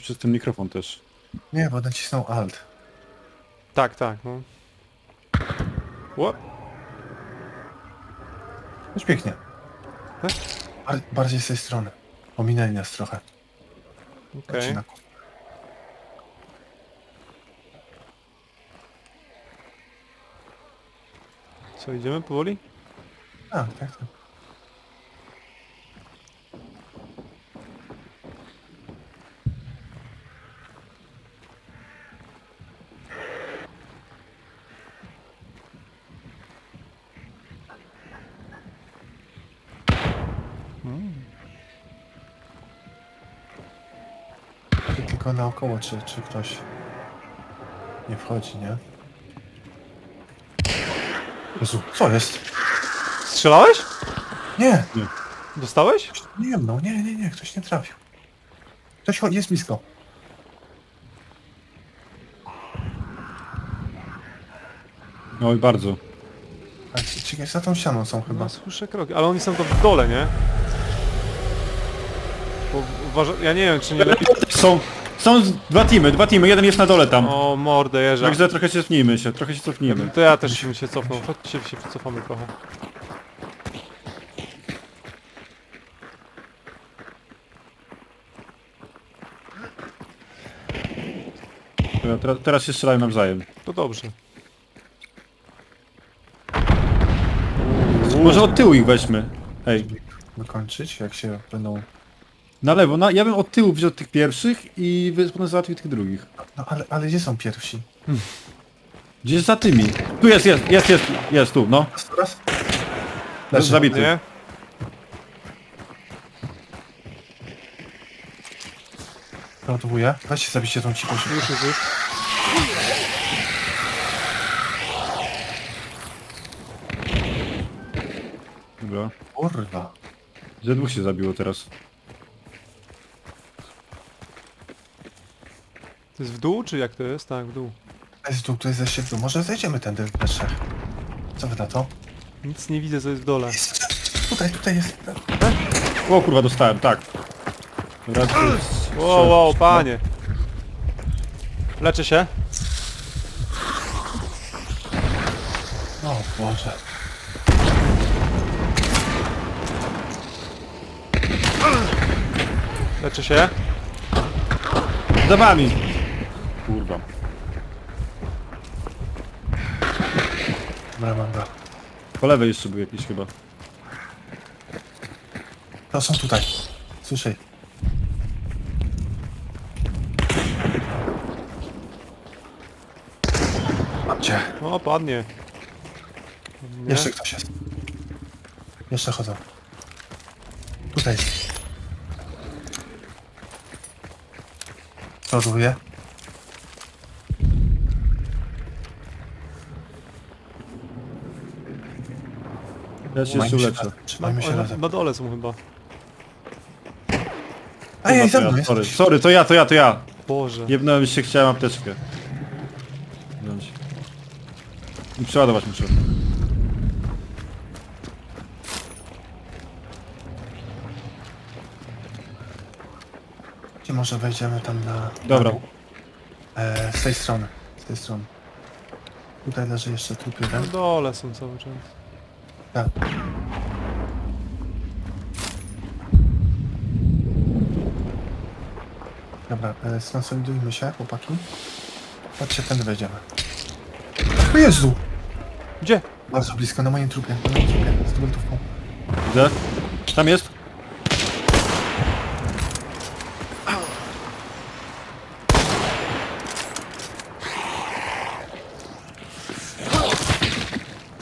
przez ten mikrofon też. Nie, bo nacisnął alt. Tak, tak, no. Ło, Już pięknie. Tak? Bar bardziej z tej strony. Ominęli nas trochę. okej. Odcina- Co, idziemy powoli? A, tak, tak. Tylko naokoło, czy, czy ktoś nie wchodzi, nie? Jezu, co jest? Strzelałeś? Nie! Dostałeś? Nie no nie, nie, nie, ktoś nie trafił. Ktoś cho- jest blisko. Oj, bardzo. Ale ci- ci za tą ścianą są chyba. No, słyszę kroki, ale oni są to w dole, nie? Uważa... Ja nie wiem, czy nie lepiej... Są, są z- dwa teamy, dwa teamy, jeden jest na dole tam. O, mordę jeża. Także trochę się cofnijmy się, trochę się cofnijmy. To ja też bym się cofnął. Chodźcie się cofamy trochę. Dobra, Teraz, teraz się strzelają nawzajem. To dobrze. Może od tyłu ich weźmy. Ej, Wykończyć, jak się będą... na lewo, na, ja bym od tyłu wziął tych pierwszych i wy- potem załatwił tych drugich. No ale, ale gdzie są pierwsi? Gdzie jest za tymi? Tu jest, jest, jest, jest, jest tu, no. Raz, raz. Jest Leży. zabity. Nie? Ładowuję. Weźcie, zabicie tą cichą szybko. Już, już, już. Dobra. Kurwa. Ze dwóch się zabiło teraz. To jest w dół, czy jak to jest? Tak, w dół. To jest tu, tu jest ze szybko. Może zejdziemy tędy we trzech. Co wy na to? Nic nie widzę, co jest w dole. Jest, tutaj, tutaj jest. O kurwa, dostałem, tak. Dobra, to jest... Wow, wow, panie. Leczę się. O Boże. Leczę się. Za wami! Kurwa. Dobra, mam go. Po lewej jeszcze był jakiś chyba. To są tutaj. Słyszaj. Gdzie? O, padnie. Nie? Jeszcze ktoś jest. Jeszcze chodzą. Tutaj jest. Ładowuję. Ja się Trzymajmy jeszcze się uleczę. razem. Trzymajmy się na, razem. na dole są chyba. Ej, za to mną ja, jest. sorry, sorry, to ja, to ja, to ja. Boże. Jebnąłem się, chciałem apteczkę. Wziąć. I przeładować muszę. Gdzie może wejdziemy tam na... Dobra. na? E, z tej strony. Z tej strony. Tutaj leży jeszcze trup Na jeden. dole są cały czas. Tak. Dobra, e, skonsolidujmy się, chłopaki. Patrzcie, tędy wejdziemy. O Jezu! Gdzie? Bardzo blisko, na moim trupie, na moim trupie, z dubeltówką. Widzę? Tam jest?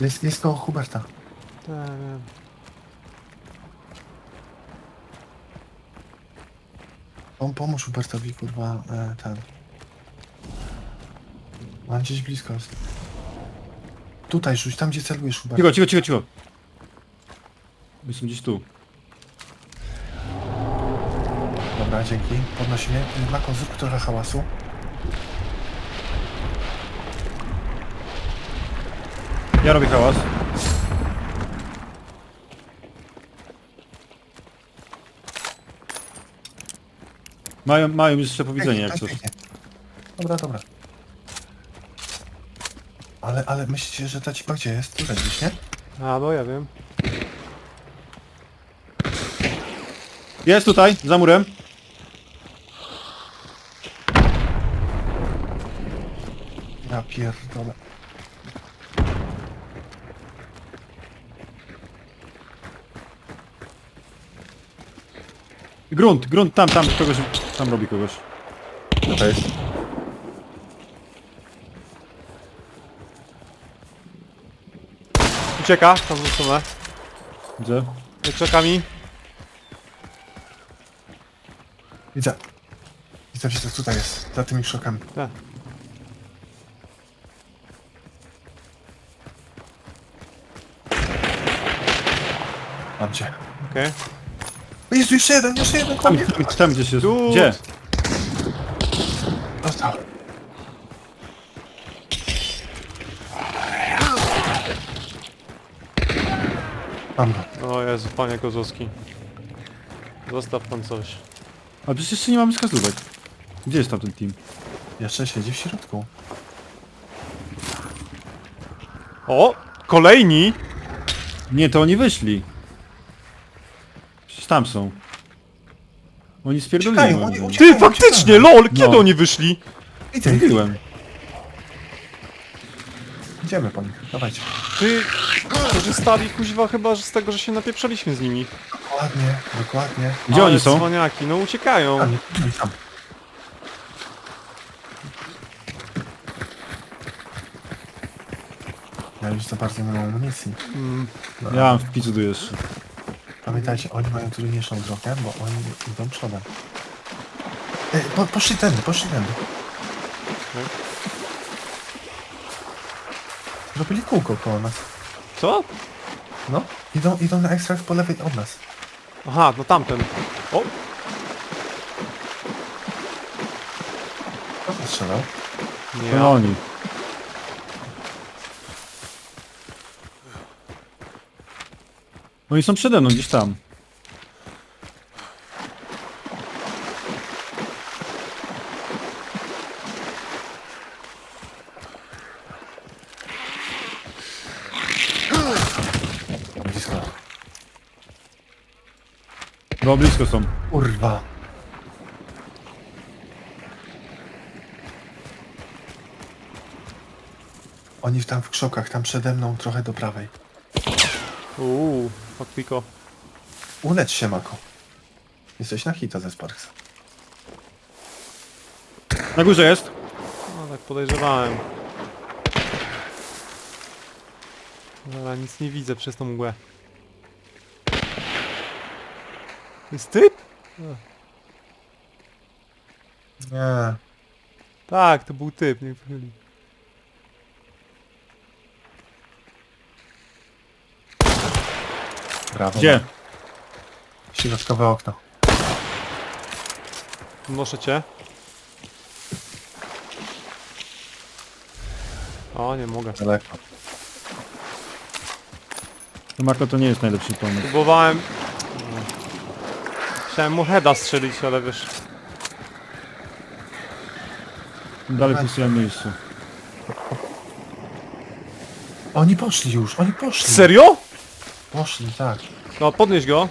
Jest, jest koło Huberta. Tak, wiem. On pomóż Hubertowi, kurwa, e, ten. Mam gdzieś blisko. Tutaj rzuć, tam gdzie celujesz, Hubert. Cicho, cicho, cicho, cicho. Jestem gdzieś tu. Dobra, dzięki. Podnosimy. Zrób trochę hałasu. Ja robię hałas. Mają, mają jeszcze powiedzenie jak coś. Dobra, dobra. Ale, ale myślicie, że ta cipa gdzie jest? Tutaj gdzieś, nie? A, no ja wiem. Jest tutaj, za murem. Ja pierdolę. Grunt, grunt, tam, tam, kogoś, tam robi kogoś. Co to jest? Ucieka, tam wrócone. Gdzie? Za krzakami. Widzę. Widzę, że tutaj jest. Za tymi szokami. Tak. Mam cię. Okej. O Jezu, jeszcze jeden, jeszcze jeden Tam, kobiet. tam, tam gdzieś jest. Tu. Gdzie? Dostał. Mam go. O Jezu, panie Kozłowski. Zostaw pan coś. A przecież jeszcze nie mamy wskazówek. Gdzie jest tam ten team? Jeszcze siedzi w środku. O! Kolejni! Nie, to oni wyszli. Tam są. Oni spierdolili. Moim oni uciekają. Ty, faktycznie, lol! Kiedy No. oni wyszli? Ich. Mówiłem. Idziemy po nich. Dawajcie. Ty, korzystali kuźwa chyba z tego, że się napieprzaliśmy z nimi. Dokładnie, dokładnie. Gdzie Ale oni są? cwaniaki, no uciekają. Tam, tam, tam. Ja już za bardzo nie mam amunicji. Mm, Ja mam w pizzu tu jeszcze. Pamiętajcie, oni mają trudniejszą drogę, bo oni idą przodem. E, po, poszli tędy, poszli tędy. Robili kółko koło nas. co? No, idą, idą na ekstrakt po lewej od nas. Aha, no tamten. O! Kto to strzelał? Nie. To oni. Oni są przede mną, gdzieś tam. Blisko. No blisko są. Kurwa. Oni tam w krzokach, tam przede mną, trochę do prawej. Uuu, fuck piko. Ulecz się, Mako. Jesteś na hita ze Sparksa. Na górze jest. No tak podejrzewałem. Ale nic nie widzę przez tą mgłę. Jest typ? Nie. Tak, to był typ, nie wychyli. Brawo. Gdzie? Środkowe okno. Noszę cię. O, nie mogę. Daleko. To Marko to nie jest najlepszy pomysł. Próbowałem... Chciałem mu heada strzelić, ale wiesz... Dalej samym miejscu. Oni poszli już, oni poszli. Serio? Poszli, tak. No, podnieś go.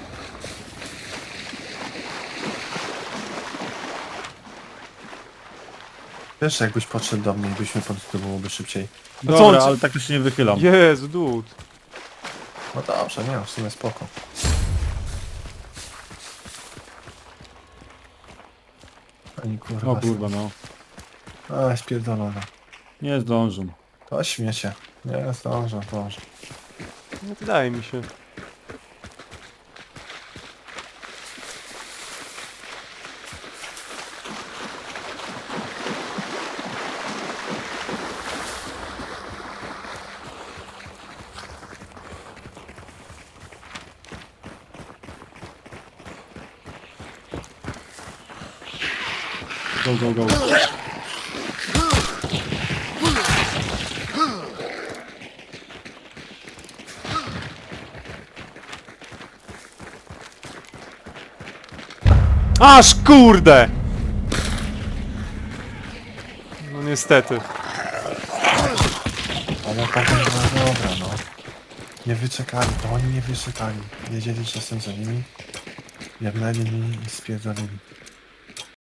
Wiesz, jakbyś podszedł do mnie byśmy podszli, to byłoby szybciej. No co on Dobra, ale tak to się nie wychylam. Jezu, dude. No dobrze, nie, w sumie spoko. Oni kurwa. O kurwa no. A, spierdolone. Nie zdążą. To śmiecie. Nie, zdążę, zdążę. Nie wydaje mi się. Go, go, go. Aż kurde! No niestety. Ale tak no dobra, no. Nie wyczekali, to oni nie wyczekali. Wiedzieli, że jestem za nimi. Jebnęli mi i spierdolili.